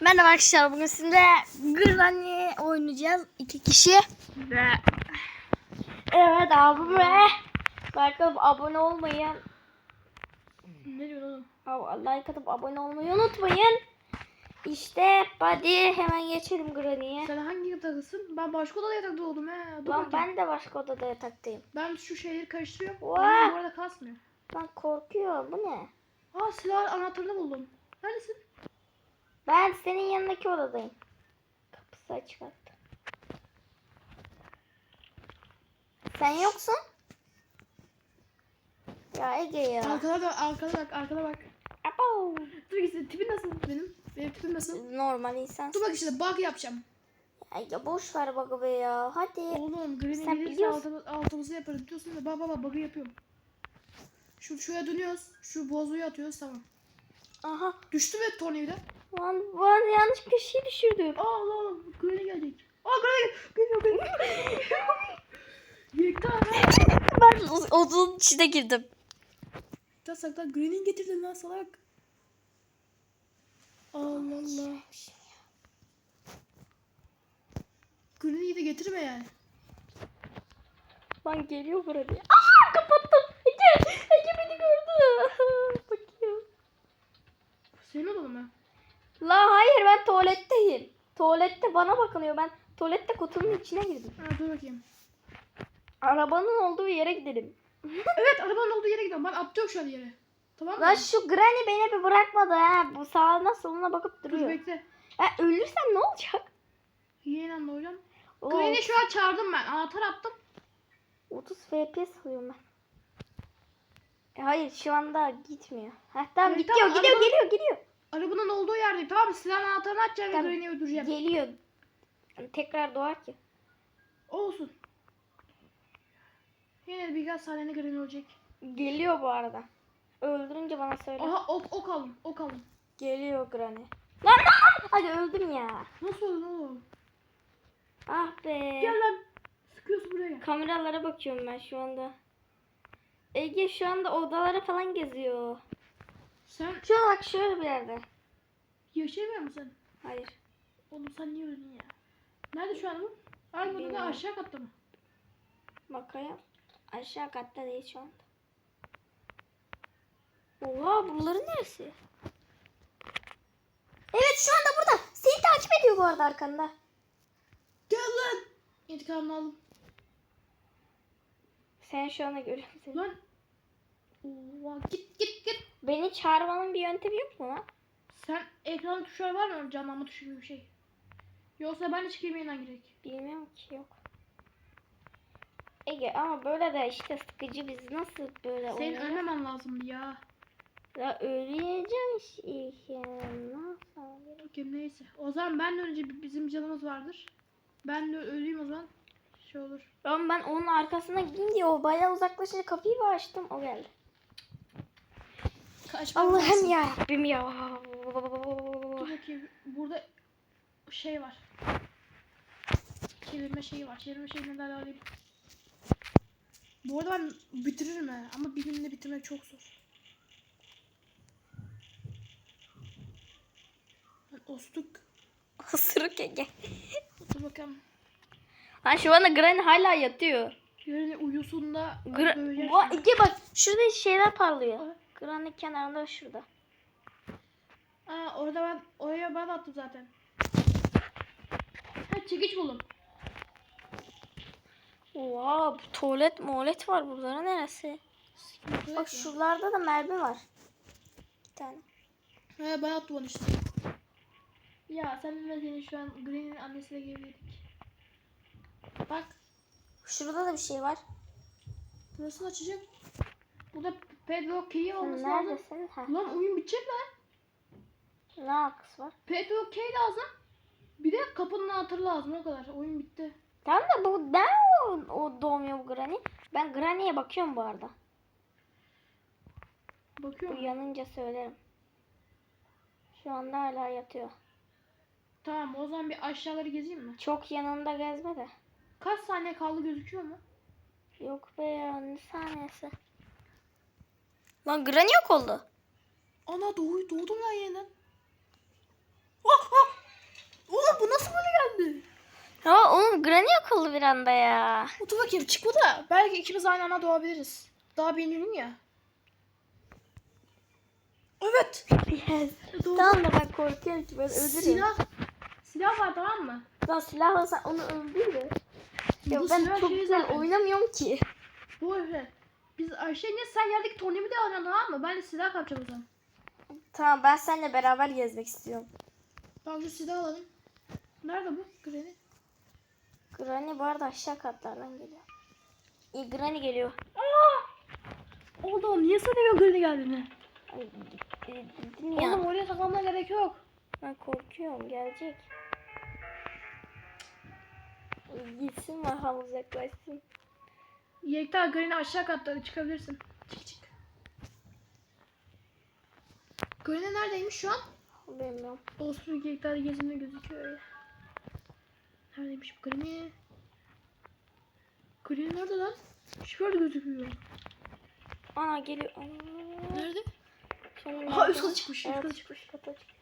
Merhaba arkadaşlar bugün sizinle Granny oynayacağız iki kişi ve evet abi ve bakalım abone olmayı Ne diyorsun like atıp abone olmayı unutmayın. İşte hadi hemen geçelim Granny'ye. Sen hangi yatakısın? Ben başka odada yatakta oldum he. Dur bakayım. ben de başka odada yataktayım. Ben şu şeyleri karıştırıyorum. Ama Bu arada kasmıyor. Ben korkuyorum bu ne? Aa silah anahtarını buldum. Neredesin? Ben senin yanındaki odadayım. Kapısı açık hatta. Sen yoksun. Ya Ege ya. Arkada bak, arkada bak, arkada bak. Abo. Dur gitsin. Tipin nasıl benim? Benim tipim nasıl? Normal insan. Dur bak işte bug yapacağım. Ay ya boş ver bak be ya. Hadi. Oğlum Sen gelirse biliyorsun. altımı, altımızı yaparız diyorsun da bak bak bak bug'ı yapıyorum. Şu şuraya dönüyoruz. Şu bozuyu atıyoruz tamam. Aha. Düştü mü tornavida? Lan ben yanlış bir şey düşürdüm. Aa Allah. Granny gelecek. Aa Granny geliyor geliyor. Yekta ben o- odunun içine girdim. Da saklan Green'in getirdin lan salak. Allah Allah. Green'i de getirme yani. Lan geliyor buraya. Aa kapattım. Ege. Ege beni gördü. Odanı mı? La hayır ben tuvaletteyim. Tuvalette bana bakılıyor. Ben tuvalette kutunun içine girdim. Ha dur bakayım. Arabanın olduğu yere gidelim. Evet arabanın olduğu yere gidiyorum. Ben atlıyorum şu an yere. Tamam mı? Lan şu Granny beni bir bırakmadı ha. Bu sağına soluna bakıp Dur duruyor. bekle. Ha, ölürsem ne olacak? Anda hocam. Oo, Green'i şu an çağırdım ben. Anahtar attım. 30 FPS alıyorum ben. E, hayır şu anda gitmiyor. Ha, tamam Evet, gidiyor tamam, gidiyor araba- geliyor geliyor. Arabanın olduğu yerdeyim. Tamam? Silahın anahtarını açacağım ve Tamam. Green'i öldüreceğim. Geliyor. Tekrar doğar ki. Olsun. Yine de birkaç saniyede Green ölecek. Geliyor bu arada. Öldürünce bana söyle. Aha ok, ok alın. Ok alın. Geliyor Granny. Lan lan! Hadi öldüm ya. Nasıl öldün oğlum? Ah be. Gel lan. Sıkıyorsun buraya. Kameralara bakıyorum ben şu anda. Ege şu anda odalara falan geziyor. Sen Şu an bak şöyle bir yerde. yaşayamıyor musun? Hayır. Oğlum sen niye öldün ya? Nerede şu an bu? Odada Bilmiyorum. aşağı katta mı? Bakayım. Aşağı katta değil şu anda. Oha buraların neresi? Evet şu anda burada. Seni takip ediyor bu arada arkanda. Gel lan. İntikamını aldım. Sen şu anda görüyorum seni. Lan. Oha, git git git. Beni çağırmanın bir yöntemi yok mu lan? Sen ekran tuşları var mı? Canlanma tuşu gibi bir şey. Yoksa ben de çıkayım yeniden girek. Bilmiyorum ki yok. Ege ama böyle de işte sıkıcı biz nasıl böyle Senin oynayacağız? ölmemen lazımdı ya. Ya öleceğim işte. Nasıl? Okey neyse. O zaman ben de önce bi- bizim canımız vardır. Ben de öleyim o zaman. Şey olur. Ama ben onun arkasına diye o bayağı uzaklaşınca kapıyı bir açtım o geldi. Kaçmam Allah'ım ya Rabbim ya. Dur bakayım. Burada şey var. Çevirme şeyi var. Çevirme şeyini de alayım. Bu arada ben bitiririm he. Ama bir günde bitirmek çok zor. Ben ostuk. Isırık Ege. Dur bakalım. Lan şu anda Granny hala yatıyor. Yarın uyusun da Gra böyle Ege bak şurada şeyler parlıyor. Evet. Granny kenarında şurada. Aa orada ben oraya ben attım zaten. Ha çekiç buldum. Oha bu tuvalet muhalet var burada neresi? Bak şuralarda da mermi var. Bir tane. He ben attım onu işte. Ya sen ve seni şu an Green'in annesiyle gibiydik. Bak Şurada da bir şey var. nasıl açacak? Burada Pedro key Sen olması lazım. neredesin? Ha. Lan oyun bitecek lan. Ne alakası var? Pedro key lazım. Bir de kapının anahtarı lazım o kadar. Oyun bitti. Tamam da bu ben o, o doğmuyor bu Granny. Ben Granny'e bakıyorum bu arada. Bakıyorum. Uyanınca söylerim. Şu anda hala yatıyor. Tamam o zaman bir aşağıları gezeyim mi? Çok yanında gezme de. Kaç saniye kaldı gözüküyor mu? Yok be ya ne saniyesi. Lan Granny yok oldu. Ana doğu doğdum lan yeniden. Ah ah Ya oğlum Granny yok oldu bir anda ya. Otur bakayım çıkma da belki ikimiz aynı anda doğabiliriz. Daha beğeniyorum ya. Evet. Yes. Doğru. Tamam da ben korkuyorum ki ben ölürüm. Silah. Silah var tamam mı? Ben silahla sen onu öldür Ya Bu ben silah çok şey güzel oynamıyorum ki. Bu öyle. Biz Ayşe'yle sen yerdeki tornavida de alacaksın tamam mı? Ben de silah kapacağım o zaman. Tamam ben seninle beraber gezmek istiyorum. Tamam şu silahı alalım. Nerede bu? Granny. Granny bu arada aşağı katlardan geliyor. İyi Granny geliyor. Oğlum niye söylemiyorsun Granny geldiğini? E, Dedim ya. Oğlum oraya saklanmana gerek yok. Ben korkuyorum gelecek. Gitsin bakalım uzaklaşsın. Yekta Granny aşağı katta çıkabilirsin. Çık çık. Granny neredeymiş şu an? Bilmiyorum. Olsun Yekta gezinde gözüküyor öyle. Neredeymiş bu Granny? Granny nerede lan? Hiçbir yerde gözükmüyor. Ana geliyor. Ana. Nerede? Şimdi Aha, üst kata çıkmış, üst Evet, kata çıkmış. Kata çıkmış.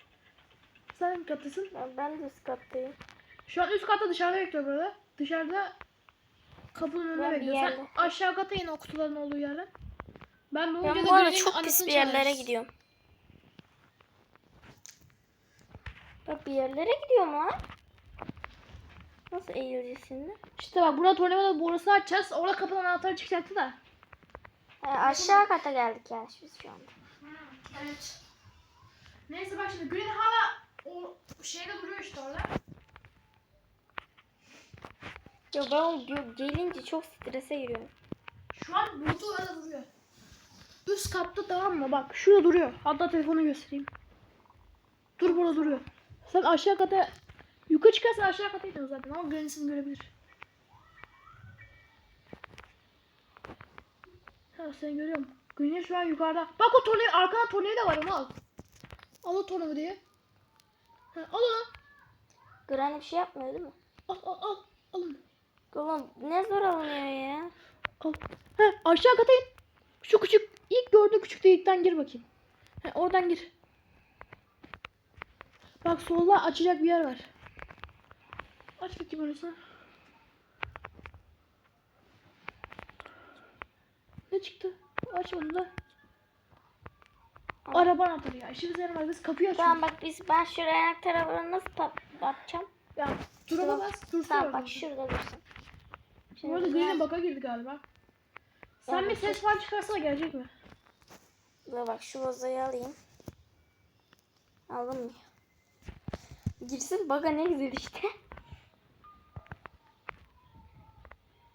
Sen mi kattasın? Ben, ben de üst kattayım. Şu an üst katta dışarıda bekliyor burada. Dışarıda kapının önünde Ben bir bekliyor. Sen yerde- aşağı kata in o kutuların olduğu yerden. Ben bu Ben videoda bu arada çok pis anasını bir yerlere çağırırız. gidiyorum. Bak bir yerlere gidiyorum lan. Nasıl eğileceğiz şimdi? İşte bak burada tornavida borusunu açacağız. Orada kapının anahtarı çıkacaktı da. Ha, aşağı kata geldik yani biz şu anda. Evet. Neyse bak şimdi Green hala o şeyde duruyor işte orada. Ya ben o gelince çok strese giriyorum. Şu an bulduğu orada duruyor. Üst katta tamam mı? Bak şurada duruyor. Hatta telefonu göstereyim. Dur burada duruyor. Sen aşağı kata yukarı çıkarsan aşağı kata gidiyorsun zaten ama seni görebilir. Ha seni görüyorum. Granny şu an yukarıda. Bak o tornavida arkada tornavida var onu al. Al o tornavidayı. Ha, al onu. Granny bir şey yapmıyor değil mi? Al al al. Oğlum ne zor alınıyor ya. Al. He aşağı kata in. Şu küçük ilk gördüğün küçük delikten gir bakayım. He oradan gir. Bak solda açacak bir yer var. Aç bakayım orası. Ne çıktı? Aç onu da. Araba anahtarı ya. İşimize yaramaz. Biz kapıyı açıyoruz. Tamam bak biz ben şuraya ayak tarafını nasıl tap atacağım? Ya Tamam. bas. Dursun Tamam bak şurada dursun. Bu arada Green'e baka girdi galiba. Sen bir ses falan çıkarsana gelecek mi? Dur bak şu vazayı alayım. Aldım mı? Girsin baga ne güzel işte.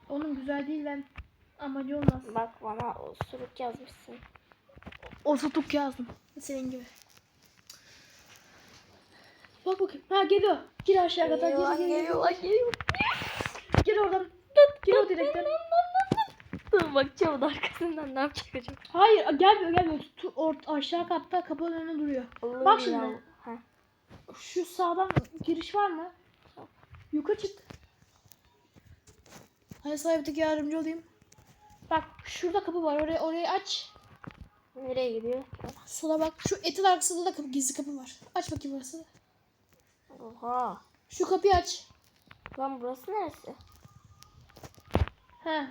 Onun güzel değil lan. Amacı olmaz. Bak bana osuruk yazmışsın. O tutuk yazdım. Senin gibi. Bak bakayım. Ha geliyor. Gir aşağı kata. Geliyor geliyor gir. lan geliyor. Gir oradan. Gir o direkten. Bakacağım da arkasından ne yapacak acaba? Hayır gelmiyor gelmiyor. Tu- or- aşağı katta kapının önünde duruyor. Allah'ım Bak ya. şimdi. Ha. Şu sağdan giriş var mı? Yukarı çık. Bir tek yardımcı olayım. Bak şurada kapı var. Orayı, orayı aç. Nereye gidiyor? Sola bak. Şu etin arkasında da kapı, gizli kapı var. Aç bakayım orası. Oha. Şu kapıyı aç. Lan burası neresi? He.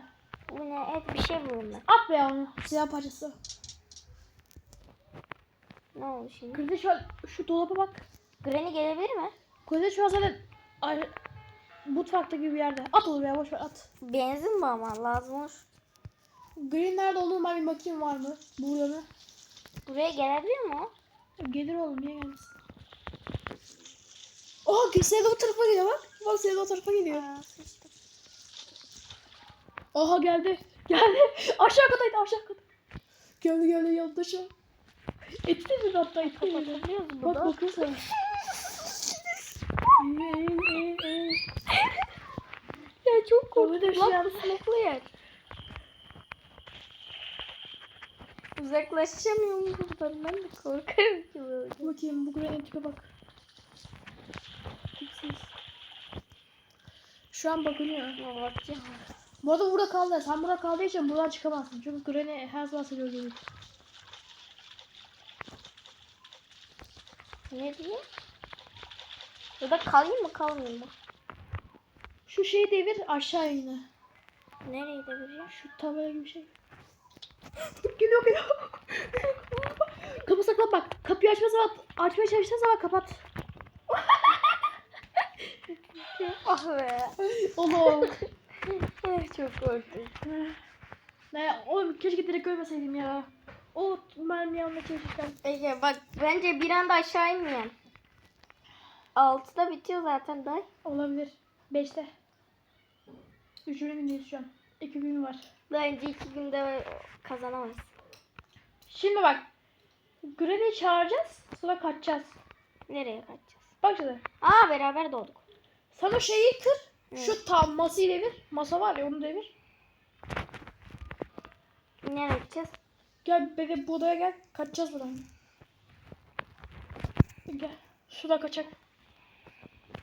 Bu ne? Et bir şey ben. At be ya onu. Siyah parçası. Ne oldu şimdi? Kırdı şu şu dolaba bak. Granny gelebilir mi? Kırdı şu an zaten ay- mutfakta gibi bir yerde. At onu be boş ver at. Benzin mi ama lazım olur. Green nerede olduğunu ben bir bakayım var mı? Burada mı? Buraya gelebiliyor mu? Gelir oğlum niye gelmesin? Oha Sevda o tarafa geliyor bak. Bak Sevda o tarafa geliyor. Aa, sıçtım. Oha geldi. Geldi. Aşağı kataydı aşağı kat. Geldi geldi yandı şu an. Eti de mi hatta de mi? Bak burada. bakıyor sana. Ee. Ya çok korktum. şey Lan yer. Uzaklaşamıyorum buradan. Ben de korkarım ki böyle. Bakayım bu Green'in tipe bak. Tipsiz. Şu an bakınıyor. Ya bakacağım. Bu arada burada kaldı. Sen burada kaldığı için buradan çıkamazsın. Çünkü Granny her zaman seni öldürür. Ne diyeyim? Ya da kalayım mı kalmayayım mı? Şu şeyi devir aşağı yine. Nereye devireceğim? Şu tabela gibi bir şey. geliyor geliyor. Kapı saklan bak. Kapıyı açma zaman açmaya çalıştığın zaman kapat. Ah be. Oğlum. Çok korktum. ne oğlum keşke direkt ölmeseydim ya. O mermi almaya çalışırken. Ege bak bence bir anda aşağı inmeyen. Altıda bitiyor zaten day. Olabilir. Beşte. Üçüncü gündeyiz şu an. İki gün var. Bence iki günde kazanamayız. Şimdi bak. Granny'i çağıracağız. Sonra kaçacağız. Nereye kaçacağız? Bak şimdi. Aa beraber doğduk. Sen o şeyi kır. Evet. Şu tam masayı devir. Masa var ya onu devir. Nereye gideceğiz? Gel bebe bu odaya gel. Kaçacağız buradan. Gel. Şurada kaçak.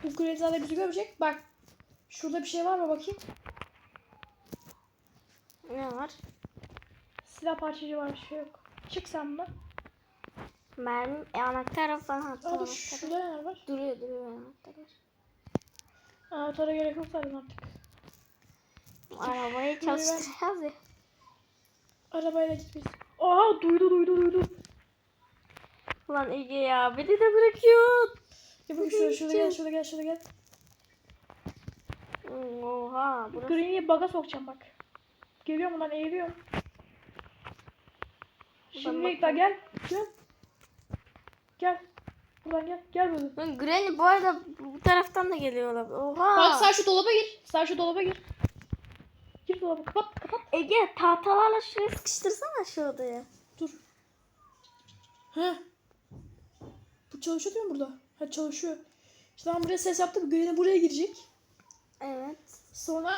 Bu Greza'da bizi görecek. Bak. Şurada bir şey var mı bakayım. Ne var? Silah parçacığı var bir şey yok. Çık sen buradan. Mermi, e, anahtar falan hatta. Aa dur şurada ne var? Duruyor duruyor anahtar. Anahtara gerek yok zaten artık. Arabayı çalıştıracağız ya. Arabayla git biz. Aa duydu duydu duydu. Ulan Ege ya beni de bırakıyor. Ya bak şurada şurada gel şurada gel şurada gel. Oha burası. Green'i baga sokacağım bak. Geliyorum lan eğiliyorum. Şimdi daha gel. Gel. Gel. Buradan gel. Gel buradan. Lan Granny bu arada bu taraftan da geliyor olabilir. Oha. Bak sen şu dolaba gir. Sen şu dolaba gir. Gir dolaba kapat kapat. Ege tahtalarla şuraya sıkıştırsana şu odaya. Dur. He. Bu çalışıyor değil mi burada? Ha çalışıyor. İşte ben buraya ses yaptım. Granny buraya girecek. Evet. Sonra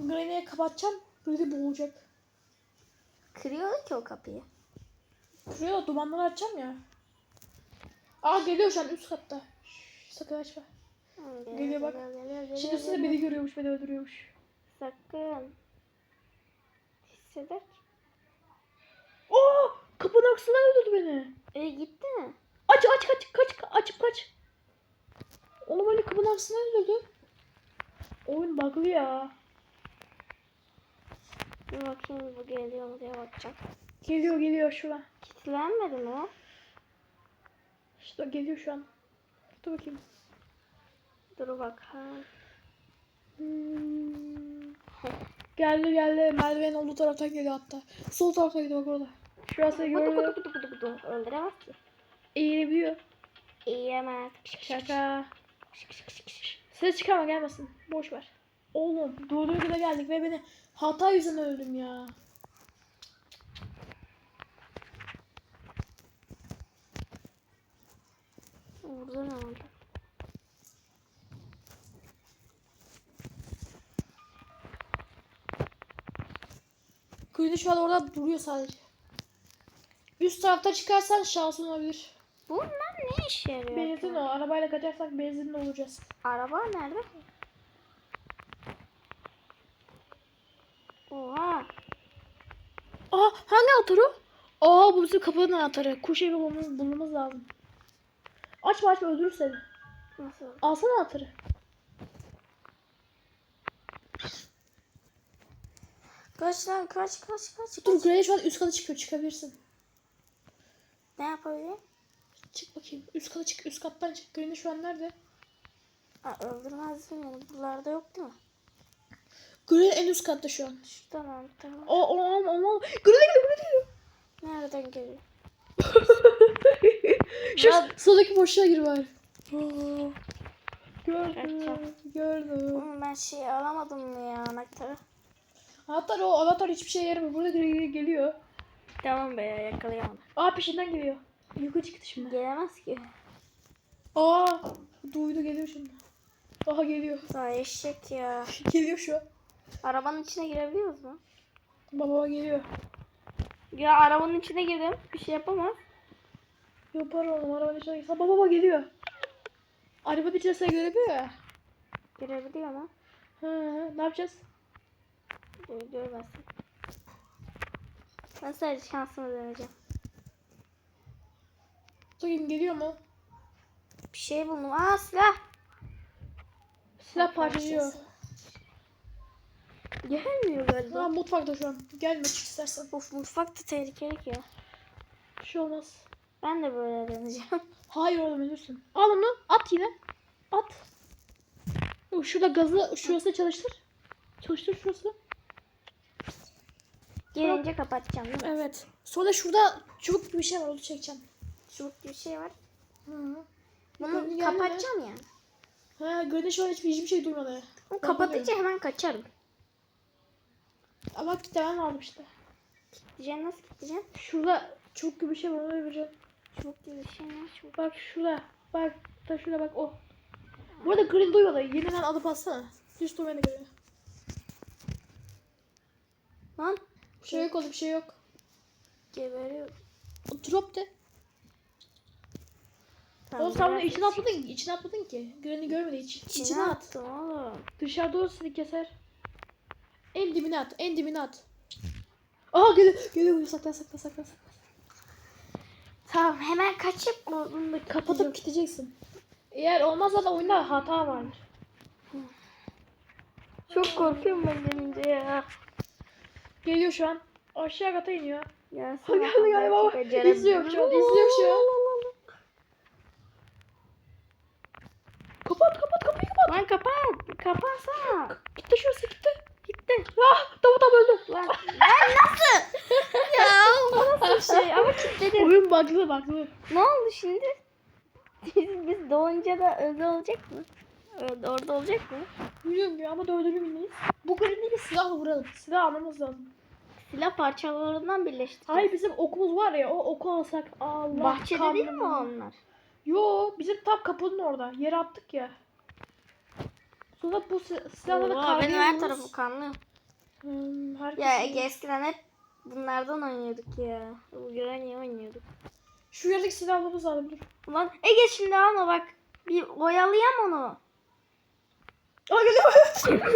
Granny'e kapatacağım. Böyle boğulacak. Kırıyor ki o kapıyı. Da dumanları açacağım ya. Aa geliyor şu an üst katta. Şşş, sakın açma. Hı, Geliyor bak. Geliyor, geliyor, geliyor, Şimdi size geliyor. beni görüyormuş, beni öldürüyormuş. Sakın. Hisseder. Oo! Kapının arkasından öldürdü beni. E gitti mi? Aç aç kaç kaç ka- açıp kaç. Onu böyle kapının arkasından öldürdü. Oyun bug'lı ya. Bir bakayım bu geliyor mu diye bakacağım. Geliyor geliyor şu an. Kilitlenmedi mi o? İşte geliyor şu an. Dur bakayım. Dur bak. Ha. Hmm. Geldi geldi. Merdivenin olduğu taraftan geliyor hatta. Sol taraftan gidiyor bak orada. Şurası gördü. Öldüremez ki. Eğilebiliyor. Yiyemez. Şaka. Ses çıkarma gelmesin. Boş ver. Oğlum doğru güne geldik ve beni hata yüzünden öldüm ya. Burada ne oldu? Kuyunu şu an orada duruyor sadece. Üst tarafta çıkarsan şansın olabilir. Bunlar ne işe yarıyor? Benzin o. Arabayla kaçarsak benzinli olacağız. Araba nerede? Oha. Aa hangi anahtarı? Aa bu bizim kapının anahtarı. Kuş evi bulmamız, bulmamız lazım. Açma açma öldürür seni. Nasıl? Alsana anahtarı. Kaç lan kaç kaç kaç. Dur. Gray şu an üst kata çıkıyor. Çıkabilirsin. Ne yapabilirim? Çık bakayım. Üst kata çık. Üst kattan çık. Gray şu an nerede? Aa, öldürmezdim yani. Buralarda yok değil mi? Gray en üst katta şu an. Tamam tamam. O o o o. Gray geliyor. Gray geliyor. Nereden geliyor? Şu Ya- soldaki boşluğa gir bari. Gördüm. Gördüm. Oğlum ben şey alamadım mı ya anahtarı? Anahtar o anahtar hiçbir şey yaramıyor. Burada Gray geliyor. Tamam be ya yakalayamadım. Aa peşinden geliyor. Yukarı çıktı şimdi. Gelemez ki. Aa duydu geliyor şimdi. Aha geliyor. Daha eşek ya. geliyor şu an. Arabanın içine girebiliyoruz mu? Baba geliyor. Ya arabanın içine girdim. Bir şey yapamaz. Yapar oğlum arabanın içine girse. Baba baba geliyor. Arabanın içine sen görebiliyor ya. Girebiliyor mu? Hı hı. Ne yapacağız? Gö- Görmezsin. Ben sadece şansımı deneyeceğim. Bakayım geliyor mu? Bir şey buldum. Aa silah. Silah parçalıyor. Gelmiyor galiba. Ha mutfakta şu an. Gelme çık istersen. Of mutfak da tehlikeli ki. Bir şey olmaz. Ben de böyle deneyeceğim. Hayır oğlum ölürsün. Al onu at yine. At. Şurada gazı şurası çalıştır. Çalıştır şurası. Gelince kapatacağım değil mi? Evet. Sonra şurada çubuk gibi bir şey var onu çekeceğim. Çubuk gibi bir şey var. Hı -hı. Bunu geldi kapatacağım yani. Ha şu an hiçbir, hiçbir şey duymadı. Bunu kapatınca hemen kaçarım. Ama kitlemem lazım işte. Diyeceğim nasıl gideceğim? Şurada çubuk gibi bir şey var onu vereceğim. Çubuk gibi bir şey ne? Çubuk. Bak şurada. Bak da şurada bak o. Bu arada grill duymadı. Yeniden alıp alsana. Hiç duymadı grill. Lan Bir şey yok oğlum bir şey yok. geberiyor. O drop de. Oğlum sen bunu içine atmadın. İçine atmadın ki. Grill'i görmedi hiç. İçine, İçine at. attım oğlum. Dışarıda seni keser. En dibine at. En dibine at. Aha geliyor. Geliyor. Saklan saklan saklan. saklan. Tamam hemen kaçıp onu da Kapatıp gideceksin. Eğer olmazsa da oyunda hata vardır. Çok korkuyorum ben gelince ya. Geliyor şu an. Aşağı kata iniyor. Ya Ha, geldi galiba. İzliyorum şu an, izliyorum şu an. Kapat kapat kapıyı kapat. Lan kapat. Kapansana. Gitti şurası gitti. Gitti. Ah Davut abi öldü. Lan, lan nasıl? ya o nasıl bir şey? Ama kilitledim. Oyun bug'lı bug'lı. Ne oldu şimdi? Biz, biz doğunca da öyle olacak mı? Öyle, orada olacak mı? Bilmiyorum ya ama dördünü bilmeyiz. Bu grili bir silahla vuralım. Silah almamız lazım. Silah parçalarından birleştireceğiz. Hayır bizim okumuz var ya o oku alsak. Allah Bahçede değil mi onlar? Yo bizim tam kapının orada. Yere attık ya. Sonra bu si- silahla da Oo, kavga benim her ediyoruz. tarafı kanlı. Hmm, Ya Ege eskiden hep bunlardan oynuyorduk ya. Bu güvenliği oynuyorduk. Şu yerdeki silah almamız lazım dur. Ulan Ege şimdi alma bak. Bir oyalayam onu. Aa geliyor.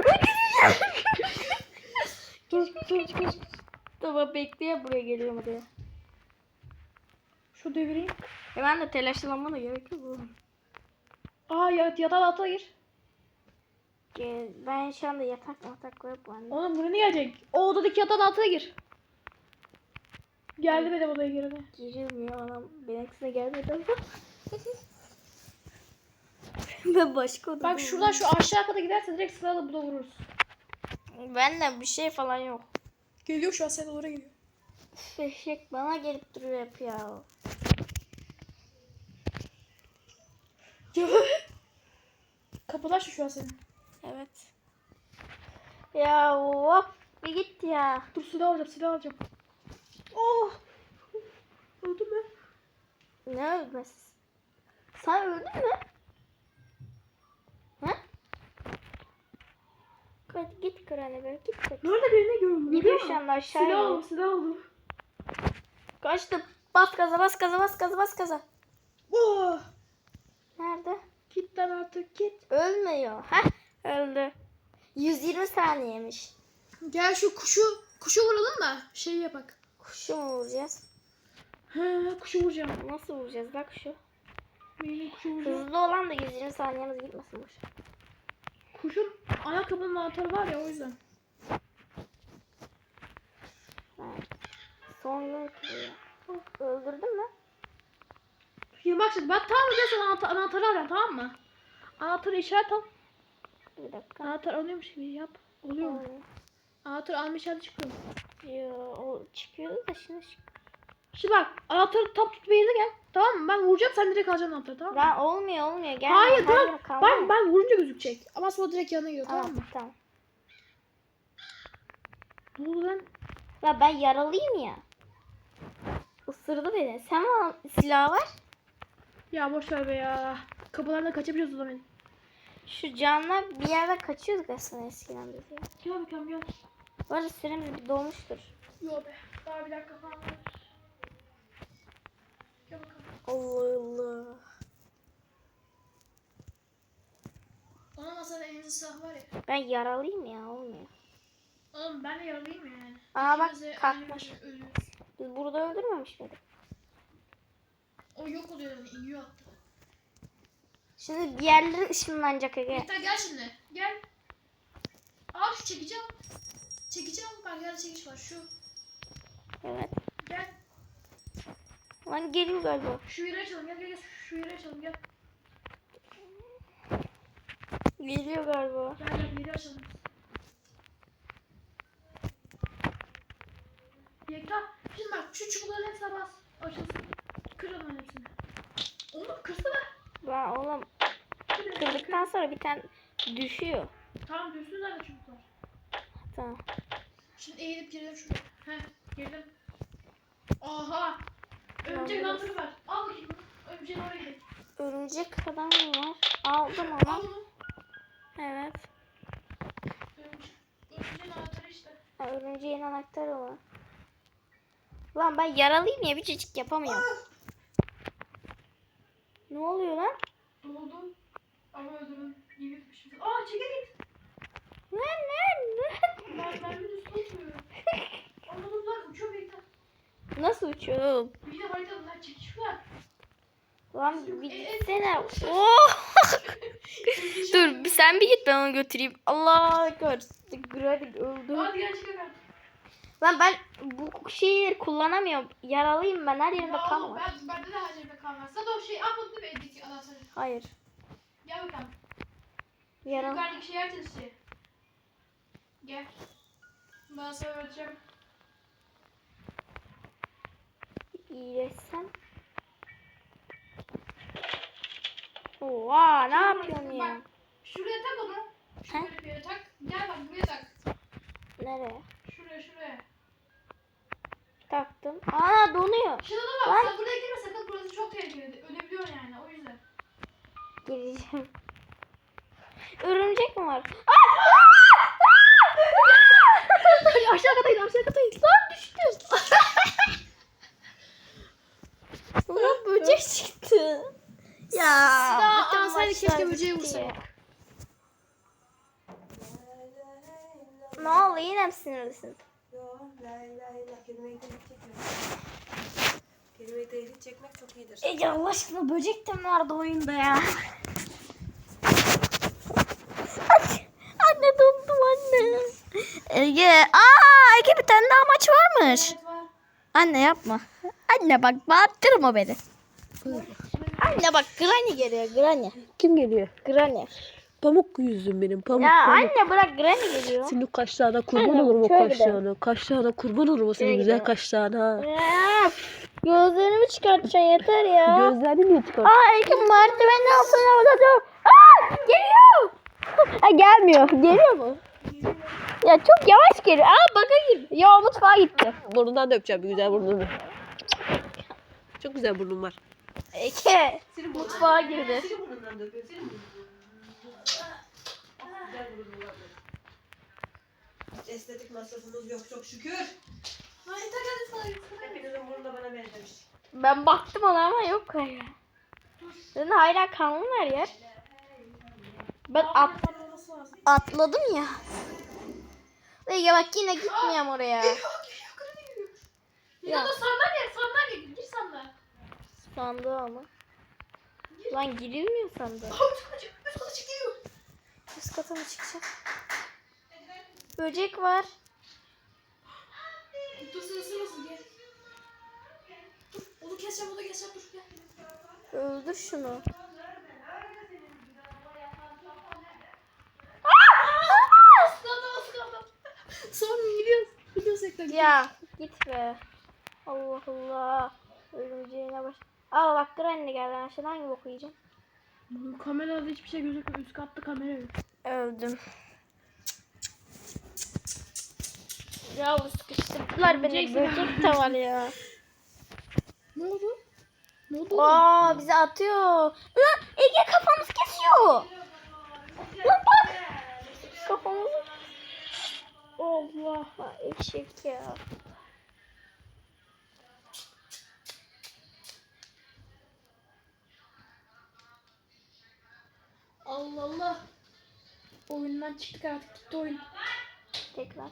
dur dur dur. Tamam bekleyin buraya geliyor mu diye. Şu devireyim. E ben de telaşlanma da gerek yok oğlum. Aa ya yatağa ata gir. Ben şu anda yatak matak yok bende. Oğlum buraya ne gelecek? O odadaki yatağa ata gir. Geldi benim odaya girene. Girilmiyor anam. Benimkisine gelmedi ama. ben başka odada. Bak şuradan şu aşağı kata giderse direkt silahla burada vururuz. Bende bir şey falan yok. Geliyor şu an sen oraya geliyor. Eşek bana gelip duruyor hep ya. Kapılar şu şu an senin. Evet. Ya hop bir git ya. Dur silah alacağım silah alacağım. Oh. Öldü mü? Ne ölmesi? Sen öldün mü? He? Git, git Kur'an'a böyle git. git. Nerede birini gördüm. Gidiyor şu anda aşağıya. Silah aldım silah aldım. Kaçtı. Bas gaza bas gaza bas gaza bas gaza. Oh. Nerede? Git lan artık git. Ölmüyor. Heh öldü. 120 saniyemiş. Gel şu kuşu kuşu vuralım da şey yapak. Kuşu mu vuracağız? He kuşu vuracağım. Nasıl vuracağız bak şu. Benim kuşu vuracağım. Hızlı olan da 120 saniyemiz gitmesin boş. Kuşun ayakkabının anahtarı var ya o yüzden. Evet. Son ya. Öldürdün mü? Şimdi bak şimdi ben sen anahtar, anahtarı arayacağım tamam mı? Anahtarı işaret al. Bir dakika. Anahtar alıyormuş gibi yap. Oluyor mu? Anahtar alma işareti çıkıyor. Yo, o çıkıyordu da şimdi çık- Şimdi bak anahtarı tam tut bir yere gel. Tamam mı? Ben vuracağım sen direkt alacaksın anahtarı tamam mı? Ben olmuyor olmuyor. Gel. Hayır ben, ben, ben vurunca gözükecek. Ama sonra direkt yanına gidiyor tamam, Tamam mı? tamam. Ne oldu lan? Ya ben yaralıyım ya. Isırdı beni. Sen mi silah var? Ya boş ver be ya. Kapılardan kaçabiliyoruz o zaman. Şu canla bir yerde kaçıyorduk aslında eskiden biz ya. Gel bakalım gel. Bu arada süremiz bir dolmuştur. Yok be. Daha bir dakika falan var. Allah Allah. Ona masada elimizde silah var ya. Ben yaralıyım ya olmuyor. Oğlum ben de yaralıyım yani. Aa bak kalkmış. Biz burada öldürmemiş miydik? O yok oluyor yani iniyor hatta. Şimdi bir yerleri ışınlanacak Ege. Hatta gel şimdi. Gel. Al çekeceğim. Al bak yerde çekiç var şu. Evet. Gel. Lan geliyor galiba. Şu yeri açalım gel gel gel. Şu yeri açalım gel. Geliyor galiba. Gel gel yeri açalım. Yekta. Şimdi bak şu çubukların hepsine bas. Açılsın. Kır onların hepsini. Oğlum kırsana. Lan oğlum. Kırdıktan sonra bir tane düşüyor. Tamam düşsün zaten çubuklar. Tamam. Şimdi eğilip girelim şuraya. Heh girdim. Aha. Örümcek lantırı var. Al bakayım. Örümceğin oraya gidelim. Örümcek adam mı var? Aldım Al onu. bunu. Evet. Örümcek. Örümceğin anahtarı işte. Ha, örümceğin anahtarı var. Lan ben yaralıyım ya bir çocuk yapamıyorum. Ne oluyor lan? Doğdum. Ama öldürdüm. İyi bitmişim. Aa çekil git. Lan lan lan. Lan ben bir üstüne uçuyorum. Anladım lan uçuyor bekle. Nasıl uçuyorum? Bir de haritada lan çekiş var. Lan bir gitsene. Oh! Dur bir sen bir git ben onu götüreyim. Allah ekber. Gradik öldü. Hadi gel çıkalım. Lan ben bu şeyleri kullanamıyorum. Yaralıyım ben her yerimde Ya kan var. ben, bende de her şeyde kan var. De o şey al bunu bir eldeki anahtarı. Hayır. Gel bakalım. Yaral. Yukarıdaki şey şey. Gel. Ben sana öğreteceğim. İyileşsen. Oha ne yapıyorsun ya? Bak, Şuraya tak onu. Şuraya bir yere tak. Gel bak buraya tak. Nereye? Şuraya şuraya. Taktım. Aa donuyor. Şurada da bak. Lan. Sen buraya girme sakın. Burası çok tehlikeli. Ölebiliyorsun yani o yüzden. Gireceğim. Örümcek mi var? aşağı katayın aşağı katayın. Lan düştü. Ulan böcek çıktı. Ya. Daha maçlar keşke böceği vursaydık. Ne oldu yine mi sinirlisin? Kelimeyi tevhid çekmek. Çok iyidir. Ege Allah aşkına böcek de mi vardı oyunda ya? Ay, anne dondum anne. Ege. Aa Ege bir tane daha maç varmış. Evet var. Anne yapma. Anne bak bağırttırma beni. Anne bak Granny geliyor Granny. Kim geliyor? Granny. Pamuk yüzüm benim pamuk Ya pamuk. anne bırak Granny geliyor. Senin kaşlarına kurban Anne, olurum o kaşlarına. Kaşlarına kurban olurum o senin güzel kaşlarına. Gözlerimi çıkartacaksın yeter ya. Gözlerini niye çıkar? Aa Ege merdivenin altına bakacağım. Aa geliyor. Ha gelmiyor. Geliyor mu? Ya çok yavaş geliyor. Aa baka girdi. Ya mutfağa gitti. Burnundan da öpeceğim bir güzel burnunu. Çok güzel burnun var. Ege mutfağa girdi. Estetik masrafımız yok çok şükür. Hayır tak hadi sana. Hepinizin bana benzemiş. Ben baktım ona ama yok hayır. Senin hala kanlı var ya. Ben at, atladım ya. Ege bak yine gitmiyorum oraya. Geliyor geliyor kırmızı geliyor. Ya Ya. da sandalye sandalye gir sandığa. Sandığı ama. Lan girilmiyor sandığa. Üst kata. Üst mı çıkacak? Böcek var. Dur gel. Onu keseceğim onu keseceğim dur gel. Öldür şunu. Iskaldı ıskaldı. Sonra gidiyoruz. Gidiyoruz ekran. Ya git be. Allah Allah. Örümceğine baş. Al bak Granny geldi. Aşağıdan hangi boku yiyeceğim? Bu kamerada hiçbir şey gözükmüyor. Üst katta kamera yok. Öldüm. Ya sıkıştırdılar beni. Böcek var ya. Ne oldu? Ne oldu? Aa bizi atıyor. Lan Ege kafamızı kesiyor. Lan bak. Kafamızı. Allah eşek ya. Allah Allah. Oyundan çıktık artık gitti oyun. Tekrar.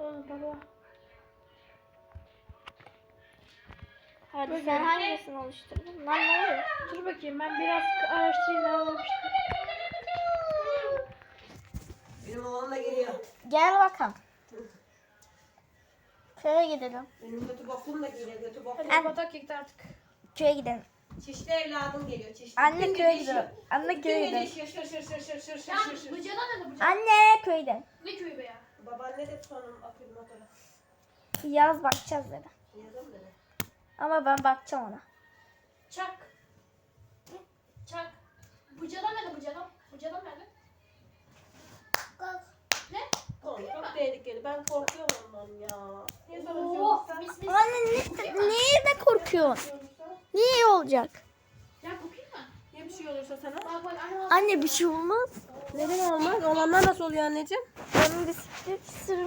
Aa baba. Hadi sen hangisini oluşturdun? Lan ne oluyor? Dur bakayım ben biraz araştırayım ne olmuştu. Benim oğlan da geliyor. Gel bakalım. Köye gidelim. Benim götü bokum da geliyor. Götü bokum. Hadi batak yıktı artık. Köye gidelim. Çişli evladım geliyor. Çişli. Anne Bütün köye gidelim. Anne köye gidelim. Şır şır şır şır şır şır şır şır. bıcana ne bıcana? Anne gidelim. Ne köyü be ya? Babaanne de sonum akıl motora. Yaz bakacağız dedi. Yazalım dedi. Ama ben bakacağım ona. Çak. Hı? Çak. Bıcana nerede bıcana? Bıcana nerede? Ne? Oğlum çok tehlikeli. Ben korkuyorum ondan ya. Niye sana bir şey Oo, olursa? mis mis. Anne ne, niye de korkuyorsun? Niye olacak? Ya kokayım mı? Niye bir şey olursa sana? Bak bak anne Anne bir şey olmaz. Neden olmaz? Olanlar nasıl oluyor anneciğim? Ben bisiklet sürmek